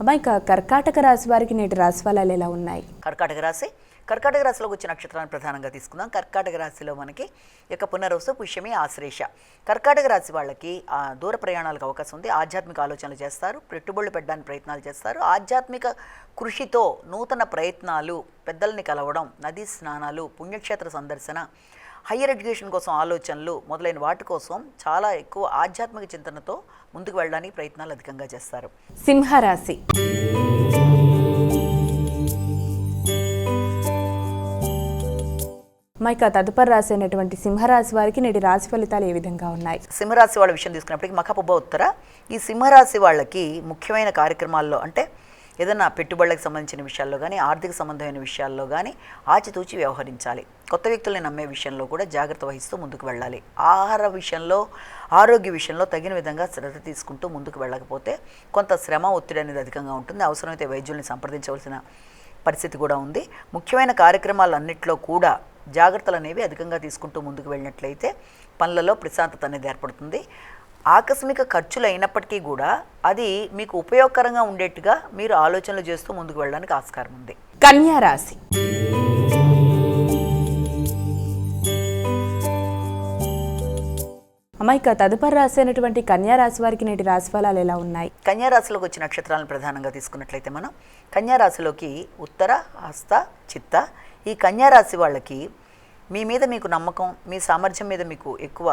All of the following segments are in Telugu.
అమ్మాయి ఇక కర్కాటక రాశి వారికి నేటి రాశి ఫలాలు ఎలా ఉన్నాయి? కర్కాటక రాశి. కర్కాటక రాశిలోకి వచ్చిన నక్షత్రాన్ని ప్రధానంగా తీసుకుందాం. కర్కాటక రాశిలో మనకి యొక్క పునర్వసు పుష్యమి ఆశ్రేష కర్కాటక రాశి వాళ్ళకి దూర ప్రయాణాలకు అవకాశం ఉంది. ఆధ్యాత్మిక ఆలోచనలు చేస్తారు. పెట్టుబడులు పెట్టడానికి ప్రయత్నాలు చేస్తారు. ఆధ్యాత్మిక కృషితో నూతన ప్రయత్నాలు పెద్దల్ని కలవడం నదీ స్నానాలు పుణ్యక్షేత్ర సందర్శన హయ్యర్ ఎడ్యుకేషన్ కోసం ఆలోచనలు మొదలైన వాటి కోసం చాలా ఎక్కువ ఆధ్యాత్మిక చింతనతో ముందుకు వెళ్ళడానికి ప్రయత్నాలు అధికంగా చేస్తారు. సింహరాశి. ఇక తదుపరి రాశి అయినటువంటి సింహరాశి వారికి నేటి రాశి ఫలితాలు ఏ విధంగా ఉన్నాయి? సింహరాశి వాళ్ళ విషయం తీసుకున్నప్పటికీ మఖపుబ్బ ఉత్తర ఈ సింహరాశి వాళ్ళకి ముఖ్యమైన కార్యక్రమాల్లో అంటే ఏదైనా పెట్టుబడులకు సంబంధించిన విషయాల్లో కానీ ఆర్థిక సంబంధమైన విషయాల్లో కానీ ఆచితూచి వ్యవహరించాలి. కొత్త వ్యక్తుల్ని నమ్మే విషయంలో కూడా జాగ్రత్త వహిస్తూ ముందుకు వెళ్ళాలి. ఆహార విషయంలో ఆరోగ్య విషయంలో తగిన విధంగా శ్రద్ధ తీసుకుంటూ ముందుకు వెళ్ళకపోతే కొంత శ్రమ ఒత్తిడి అనేది అధికంగా ఉంటుంది. అవసరమైతే వైద్యుల్ని సంప్రదించవలసిన పరిస్థితి కూడా ఉంది. ముఖ్యమైన కార్యక్రమాలన్నింటిలో కూడా జాగ్రత్తలు అనేవి అధికంగా తీసుకుంటూ ముందుకు వెళ్ళినట్లయితే పనులలో ప్రశాంతత అనేది ఏర్పడుతుంది. ఆకస్మిక ఖర్చులు అయినప్పటికీ కూడా అది మీకు ఉపయోగకరంగా ఉండేట్టుగా మీరు ఆలోచనలు చేస్తూ ముందుకు వెళ్ళడానికి ఆస్కారం ఉంది. కన్యా రాశి. అమ్మ ఇక తదుపరి రాశి అయినటువంటి కన్యా రాశి వారికి నేటి రాశి ఫలాలు ఎలా ఉన్నాయి? కన్యారాశిలోకి వచ్చిన నక్షత్రాలను ప్రధానంగా తీసుకున్నట్లయితే మనం కన్యారాశిలోకి ఉత్తర హస్త చిత్త ఈ కన్యారాశి వాళ్ళకి మీ మీద మీకు నమ్మకం మీ సామర్థ్యం మీద మీకు ఎక్కువ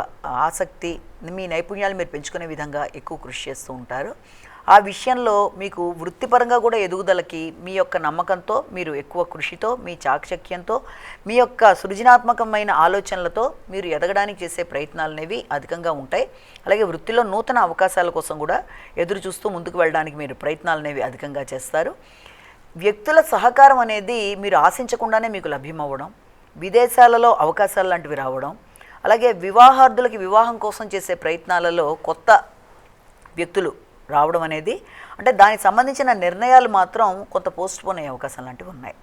ఆసక్తి మీ నైపుణ్యాలు మీరు పెంచుకునే విధంగా ఎక్కువ కృషి చేస్తూ ఉంటారు. ఆ విషయంలో మీకు వృత్తిపరంగా కూడా ఎదుగుదలకి మీ యొక్క నమ్మకంతో మీరు ఎక్కువ కృషితో మీ చాకచక్యంతో మీ యొక్క సృజనాత్మకమైన ఆలోచనలతో మీరు ఎదగడానికి చేసే ప్రయత్నాలు అనేవి అధికంగా ఉంటాయి. అలాగే వృత్తిలో నూతన అవకాశాల కోసం కూడా ఎదురు చూస్తూ ముందుకు వెళ్ళడానికి మీరు ప్రయత్నాలు అనేవి అధికంగా చేస్తారు. వ్యక్తుల సహకారం అనేది మీరు ఆశించకుండానే మీకు లభ్యమవ్వడం విదేశాలలో అవకాశాలు లాంటివి రావడం అలాగే వివాహార్థులకి వివాహం కోసం చేసే ప్రయత్నాలలో కొత్త వ్యక్తులు రావడం అనేది అంటే దానికి సంబంధించిన నిర్ణయాలు మాత్రం కొంత పోస్ట్ పోన్ అయ్యే అవకాశం లాంటివి ఉన్నాయి.